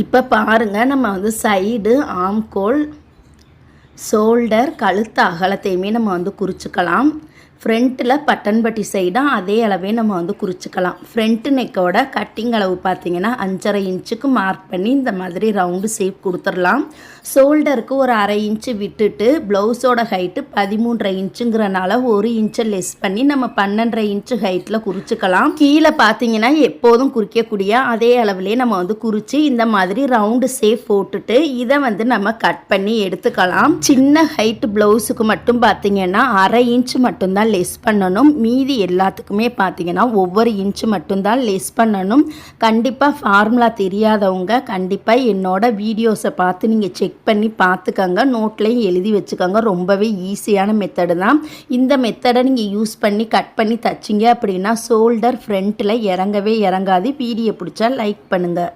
இப்போ பாருங்கள் நம்ம வந்து சைடு ஆம்கோல் ஷோல்டர் கழுத்து அகலத்தையுமே நம்ம வந்து குறிச்சிக்கலாம். ஃப்ரண்ட்டில் பட்டன்பட்டி சைடாக அதே அளவே நம்ம வந்து குறிச்சிக்கலாம். ஃப்ரண்ட்டு நெக்கோட கட்டிங் அளவு பார்த்தீங்கன்னா அஞ்சரை இன்ச்சுக்கு மார்க் பண்ணி இந்த மாதிரி ரவுண்டு ஷேப் கொடுத்துடலாம். ஷோல்டருக்கு ஒரு அரை இன்ச்சு விட்டுட்டு ப்ளவுஸோட ஹைட்டு பதிமூன்றரை இன்ச்சுங்கிறனால ஒரு இன்ச்சை லெஸ் பண்ணி நம்ம பன்னெண்டரை இன்ச்சு ஹைட்டில் குறிச்சிக்கலாம். கீழே பார்த்தீங்கன்னா எப்போதும் குறிக்கக்கூடிய அதே அளவுலேயே நம்ம வந்து குறித்து இந்த மாதிரி ரவுண்டு சேஃப் போட்டுட்டு இதை வந்து நம்ம கட் பண்ணி எடுத்துக்கலாம். சின்ன ஹைட் ப்ளவுஸுக்கு மட்டும் பார்த்தீங்கன்னா அரை இன்ச்சு மட்டும்தான் லெஸ் பண்ணணும். மீதி எல்லாத்துக்குமே பார்த்தீங்கன்னா ஒவ்வொரு இன்ச்சு மட்டும்தான் லெஸ் பண்ணணும். கண்டிப்பாக ஃபார்முலா தெரியாதவங்க கண்டிப்பாக என்னோட வீடியோஸை பார்த்து நீங்கள் செக் செக் பண்ணி பார்த்துக்கங்க. நோட்லேயும் எழுதி வச்சுக்கோங்க. ரொம்பவே ஈஸியான மெத்தடு தான். இந்த மெத்தடை நீங்கள் யூஸ் பண்ணி கட் பண்ணி தச்சிங்க அப்படின்னா ஷோல்டர் ஃப்ரண்ட்டில் இறங்கவே இறங்காது. வீடியோ பிடிச்சா லைக் பண்ணுங்கள்